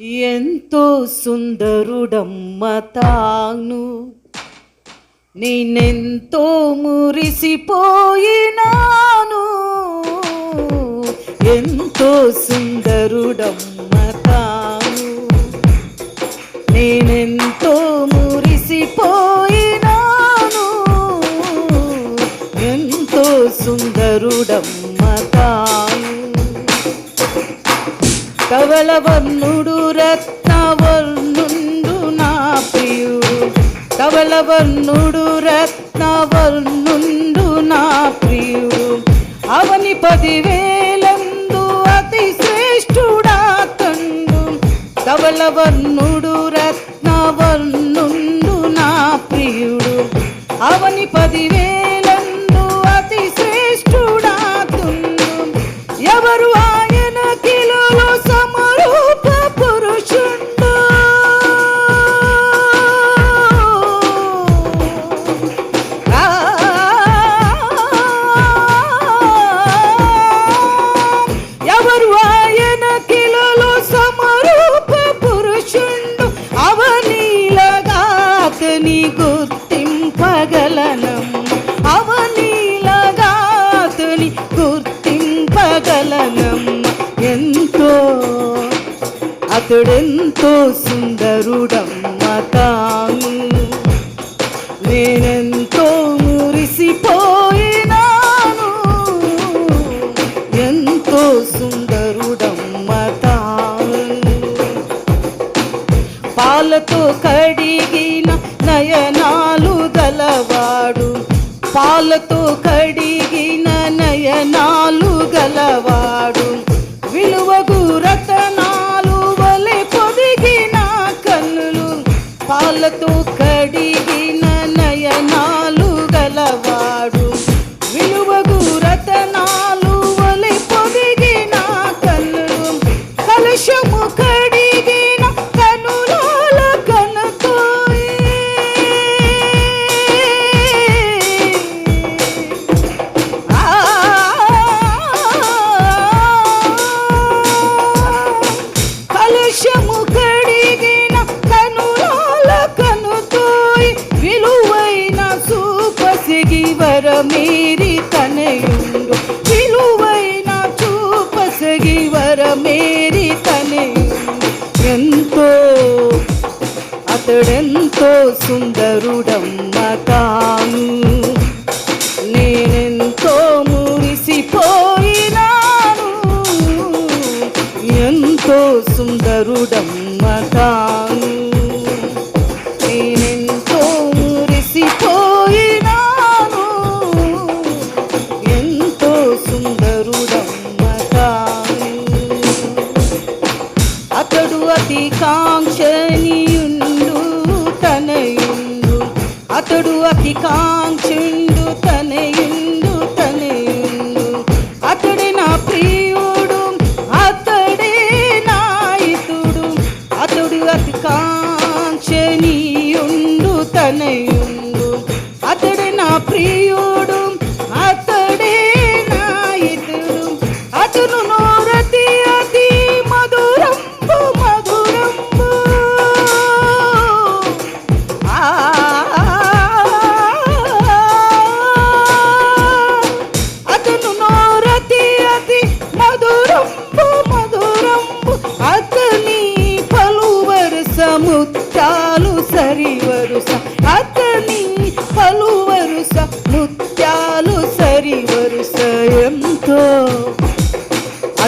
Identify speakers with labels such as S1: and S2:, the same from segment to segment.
S1: ఎంతో సుందరుడమ్మ తాను. నేనెంతో మురిసిపోయినాను. ఎంతో సుందరుడమ్మ తాను. నేనెంతో మురిసిపోయినాను. ఎంతో సుందరుడమ్మ కవలవర్ణుడు రత్నవర్ణుండు నా ప్రియుడు. కవలవర్ణుడు రత్నవర్ణుండు నా ప్రియుడు. అవని పదివేలందు అతి శ్రేష్ఠుడా తండు. కవలవర్ణుడు రత్నవర్ణుండు నా ప్రియుడు. అవని పదివే అతడెంతో సుందరుడమ్మ తాను. నేనెంతో మురిసిపోయినాను. ఎంతో సుందరుడమ్మ తాను. పాలతో కడిగిన నయనాలు గలవాడు. పాలతో కడిగిన నయనాలు గలవాడు. మీరి తనయుండు విలువైన చూపసగి వరమేరి తనయుండు ఎంతో అతడెంతో సుందరుడమ్మ తాను. నేనెంతో మురిసిపోయినాను. ఎంతో సుందరుడమ్మ తాను. తనయుండు అతడు అతి కాంక్షుండు తనయుండు తనయుండు అతడి నా ప్రియుడు అతడే నాయకుడు అతడు అతి కాంక్షణీయుండు తనయుడు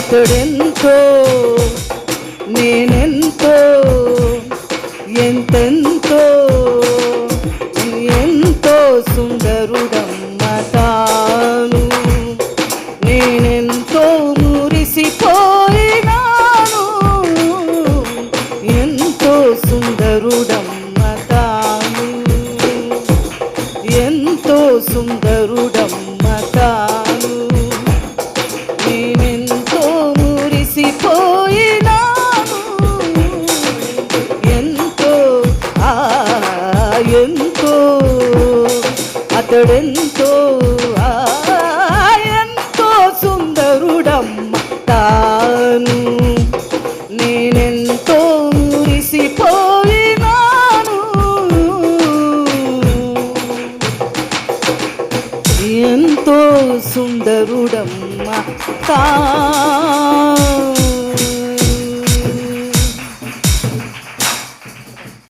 S1: అతడెంతో నేనెంతో ఎంతెంతో అతడెంతో అతడెంతో ఎంతో సుందరుడం తాను. నేనెంతో మురిసిపోయినాను. ఎంతో సుందరుడమ్మ తా